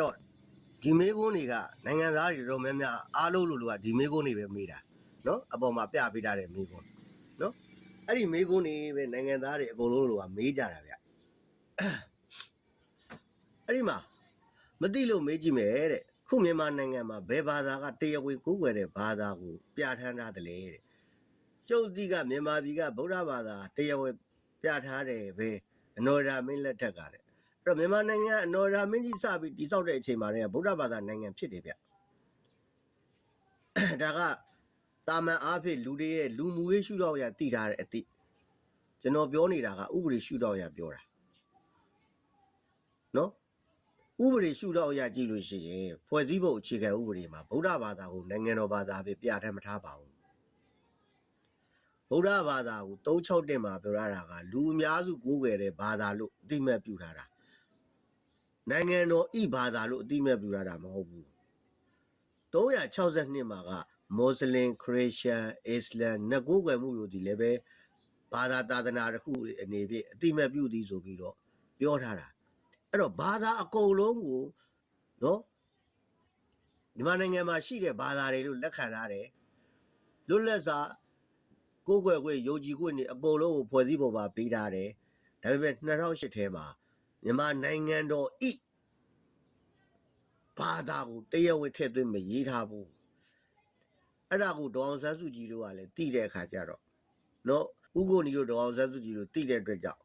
တော့ဒီမေကုန်းတွေကနိုင်ငံသားတွေတော့များများအားလုံးလို့လို့ကဒီမေကုန်းတွေပဲမေးတာနော်အပေါ်မှာပြပေးထားတဲ့မေကုန်းနော်အဲ့ဒီမေကုန်းတွေပဲနိုင်ငံသားတွေအကုန်လုံးလို့ကမေးကြတာဗျအဲ့ဒီမှာမသိလို့မေးကြည့်မယ်တဲ့ခုမြန်မာနိုင်ငံမှာဘယ်ဘာသာကတရားဝင်ကိုးကွယ်တဲ့ဘာသာကိုပြဋ္ဌာန်းထားတယ်လေတဲ့ကျုပ်တိကမြန်မာပြည်ကဗုဒ္ဓဘာသာတရားဝင်ပြဋ္ဌာန်းတယ်ပဲအနော်ဒာမင်းလက်ထက်ကတဲ့အဲ့ တော့မြန်မာနိုင်ငံအနော်ရာမင်းကြီးစပြီးတိဆောက်တဲ့အချိန်မှာတည်းကဗုဒ္ဓဘာသာနိုင်ငံဖြစ်တယ်ဗျဒါကတာမန်အားဖြင့်လူတွေရဲ့လူမှုရေးရှုထောင့်အရတည်ထားတဲ့အသည့်ကျွန်တော်ပြောနေတာကဥပဒေရှုထောင့်အရပြောတာနော်ဥပဒေရှုထောင့်အရကြည့်လို့ရှိရင်ဖွဲ့စည်းပုံအခြေခံဥပဒေမှာဗုဒ္ဓဘာသာကိုနိုင်ငံတော်ဘာသာပဲပြဋ္ဌာန်းမထားပါဘူးဗုဒ္ဓဘာသာကို361မှာပြောရတာကလူအများစုကိုးကွယ်တဲ့ဘာသာလို့အတိအမှတ်ပြုထားတာ နိုင်ငံတော်ဤဘာသာလို့အတိအမဲ့ပြုရတာမဟုတ်ဘူး362မှာကမွတ်စလင်ခရစ်ယာန်အစ္စလမ်နှစ်ကိုးကွယ်မှုတို့ဒီလည်းပဲဘာသာသာသနာတစ်ခုအနေဖြင့်အတိအမဲ့ပြုသည်ဆိုပြီးတော့ပြောထားတာအဲ့တော့ဘာသာအကုန်လုံးကိုနော်မြန်မာနိုင်ငံမှာရှိတဲ့ဘာသာတွေလို့လက်ခံထားတယ်လွတ်လပ်စွာကိုးကွယ်ခွင့်ယုံကြည်ခွင့်တွေအကုန်လုံးကိုဖွဲ့စည်းပုံမှာပေးထားတယ်ဒါပေမဲ့2008ထဲမှာ မြန်မာနိုင်ငံတော်ဤဘာသာကိုတရားဝင်ထည့်သွင်းမရေးထားဘူးအဲ့ဒါကိုဒေါအောင်ဆန်းစုကြည်တို့ကလည်းတိတဲ့အခါကျတော့နော်ဥက္ကိုနီတို့ဒေါအောင်ဆန်းစုကြည်တို့တိတဲ့အတွက်ကြောင့်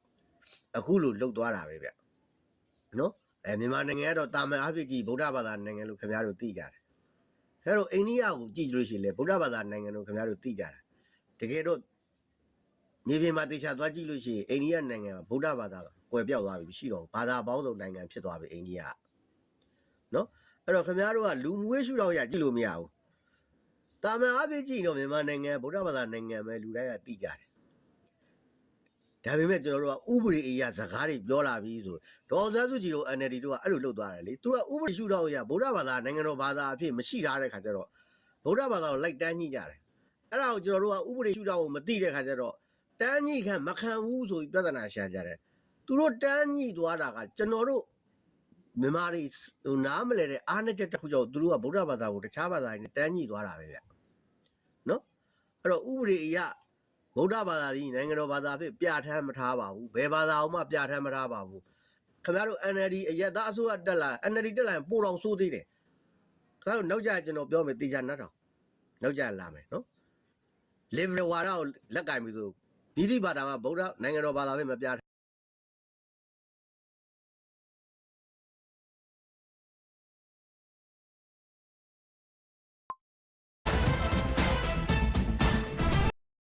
အခုလိုလှုပ်သွားတာပဲဗျနော်အဲမြန်မာနိုင်ငံကတော့တာမန်အဖြစ်ကြီးဗုဒ္ဓဘာသာနိုင်ငံလို့ခင်ဗျားတို့သိကြတယ်အဲတော့အိန္ဒိယကိုကြည့်လို့ရှိရင်လေဗုဒ္ဓဘာသာနိုင်ငံလို့ခင်ဗျားတို့သိကြတာတကယ်တော့မြေပြင်မှာတေချာသွားကြည့်လို့ရှိရင်အိန္ဒိယနိုင်ငံကဗုဒ္ဓဘာသာက ကွယ်ပြောက်သွားပြီမရှိတော့ဘူးဘာသာပေါင်းစုံနိုင်ငံဖြစ်သွားပြီအိန္ဒိယကနော်အဲ့တော့ခင်ဗျားတို့ကလူမှုရေးရှုထောင့်ရကြည့်လို့မရဘူးတာမန်အဖြစ်ကြည့်တော့မြန်မာနိုင်ငံဗုဒ္ဓဘာသာနိုင်ငံပဲလူတိုင်းကသိကြတယ်ဒါပေမဲ့ကျွန်တော်တို့ကဥပဒေအရာစကားတွေပြောလာပြီးဆိုဒေါ်စန်းစုကြည်တို့ NLD တို့ကအဲ့လိုလုပ်သွားတယ်လေသူကဥပဒေရှုထောင့်အရာဗုဒ္ဓဘာသာနိုင်ငံတော်ဘာသာအဖြစ်မရှိထားတဲ့ခါကျတော့ဗုဒ္ဓဘာသာကိုလိုက်တန်းညှိကြတယ်အဲ့ဒါကိုကျွန်တော်တို့ကဥပဒေရှုထောင့်ကိုမသိတဲ့ခါကျတော့တန်းညှိခံမခံဘူးဆိုပြီးပြဿနာရှာကြတယ် သူတို့တန်းညှိသွားတာကကျွန်တော်တို့မြန်မာတွေဟိုနားမလဲတဲ့အားနဲ့ချက်တစ်ခုကြောင့်သူတို့ကဗုဒ္ဓဘာသာကိုတခြားဘာသာတွေနဲ့တန်းညှိသွားတာပဲဗျနော်အဲ့တော့ဥပဒေအရဗုဒ္ဓဘာသာကြီးနိုင်ငံတော်ဘာသာဖြစ်ပြဋ္ဌာန်းမထားပါဘူးဘယ်ဘာသာအောင်မှပြဋ္ဌာန်းမထားပါဘူးခင်ဗျားတို့ NLD အရက်သားအစိုးရတက်လာ NLD တက်လာရင်ပိုတော်ဆိုးသေးတယ်ခင်ဗျားတို့နောက်ကြကျွန်တော်ပြောမယ်တေချာနှတ်တော်နောက်ကြလာမယ်နော် liberal ဝါဒကိုလက်ကင်ပြီဆိုမိသည့်ဘာသာမှာဗုဒ္ဓနိုင်ငံတော်ဘာသာပဲမပြဋ္ဌာန်း